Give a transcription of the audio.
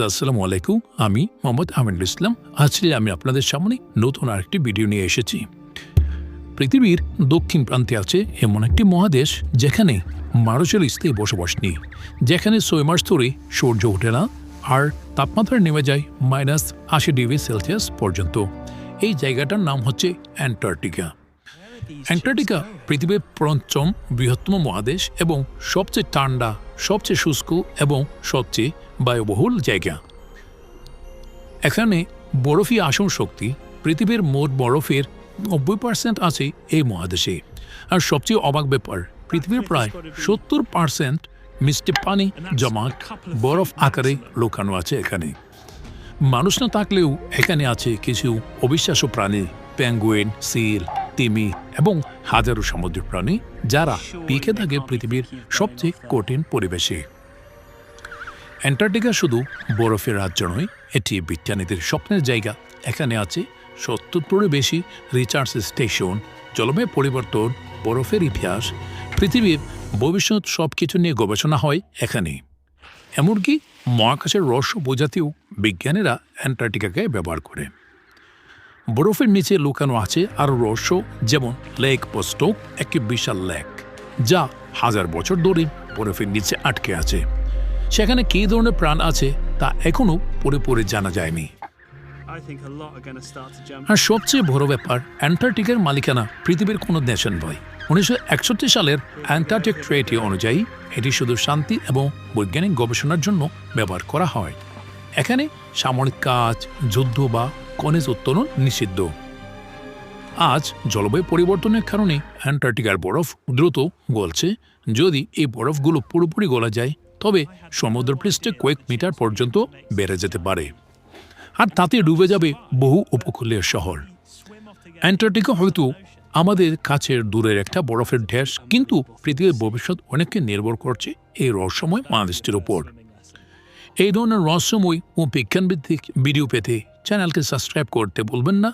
শ্রোতা আসসালামু আলাইকুম। আমি মোহাম্মদ আমিনুল ইসলাম। আজকে আমি আপনাদের সামনে নতুন আরেকটি ভিডিও নিয়ে এসেছি। পৃথিবীর দক্ষিণ প্রান্তে আছে এমন একটি মহাদেশ যেখানে মানুষের স্থায়ী বসবাস নেই। যেখানে ছয় মাস ধরে সূর্য ওঠে না আর তাপমাত্রা নেমে যায় মাইনাস আশি ডিগ্রি সেলসিয়াস পর্যন্ত। এই জায়গাটার নাম হচ্ছে অ্যান্টার্কটিকা। অ্যান্টার্কটিকা পৃথিবীর পঞ্চম বৃহত্তম মহাদেশ এবং সবচেয়ে ঠান্ডা, সবচেয়ে শুষ্ক এবং সবচেয়ে বায়ুবহুল জায়গা। এখানে বরফি আসন শক্তি, পৃথিবীর মোট বরফের নব্বই পার্সেন্ট আছে এই মহাদেশে। আর সবচেয়ে অবাক ব্যাপার, পৃথিবীর প্রায় সত্তর পার্সেন্ট মিষ্টি পানি জমাট বরফ আকারে লুকানো আছে এখানে। মানুষ না থাকলেও এখানে আছে কিছু অবিশ্বাস্য প্রাণী প্যাঙ্গুইন সিল, তিমি এবং হাজারো সামুদ্রিক প্রাণী যারা পিকে থাকে পৃথিবীর সবচেয়ে কঠিন পরিবেশে। অ্যান্টার্কটিকা শুধু বরফের রাজ্য নয়, এটি বিজ্ঞানীদের স্বপ্নের জায়গা। এখানে আছে সত্তরটিরও বেশি রিচার্জ স্টেশন জলবায়ু পরিবর্তন, বরফের ইতিহাস, পৃথিবীর ভবিষ্যৎ সব কিছু নিয়ে গবেষণা হয় এখানে। এমনকি মহাকাশের রহস্য বোঝাতেও বিজ্ঞানীরা অ্যান্টার্কটিকাকে ব্যবহার করে। বরফের নিচে লুকানো আছে আরও রহস্য, যেমন লেক পোস্টোক, একটি বিশাল লেক, যা হাজার বছর ধরে বরফের নিচে আটকে আছে। সেখানে কী ধরনের প্রাণ আছে তা এখনও পুরোপুরি জানা যায়নি. আর সবচেয়ে বড় ব্যাপার অ্যান্টার্কটিকার মালিকানা পৃথিবীর কোনো দেশের নয়। উনিশশো একষট্টি সালের অ্যান্টার্কটিক ট্রেটি অনুযায়ী এটি শুধু শান্তি এবং বৈজ্ঞানিক গবেষণার জন্য ব্যবহার করা হয়। এখানে সামরিক কাজ যুদ্ধ বা খনিজ উত্তোলন নিষিদ্ধ। আজ জলবায়ু পরিবর্তনের কারণে অ্যান্টার্কটিকার বরফ দ্রুত গলছে। যদি এই বরফগুলো পুরোপুরি গলা যায় তবে সমুদ্রপৃষ্ঠে কয়েক মিটার পর্যন্ত বেড়ে যেতে পারে। আর তাতে ডুবে যাবে বহু উপকূলীয় শহর। অ্যান্টার্কটিকা হয়তো আমাদের কাছের দূরের একটা বরফের ঢেস, কিন্তু পৃথিবীর ভবিষ্যৎ অনেককে নির্ভর করছে এই রহস্যময় মহাদেশটির ওপর এই ধরনের রহস্যময় ও বিজ্ঞানভিত্তিক ভিডিও পেতে চ্যানেলকে সাবস্ক্রাইব করতে বলবেন না।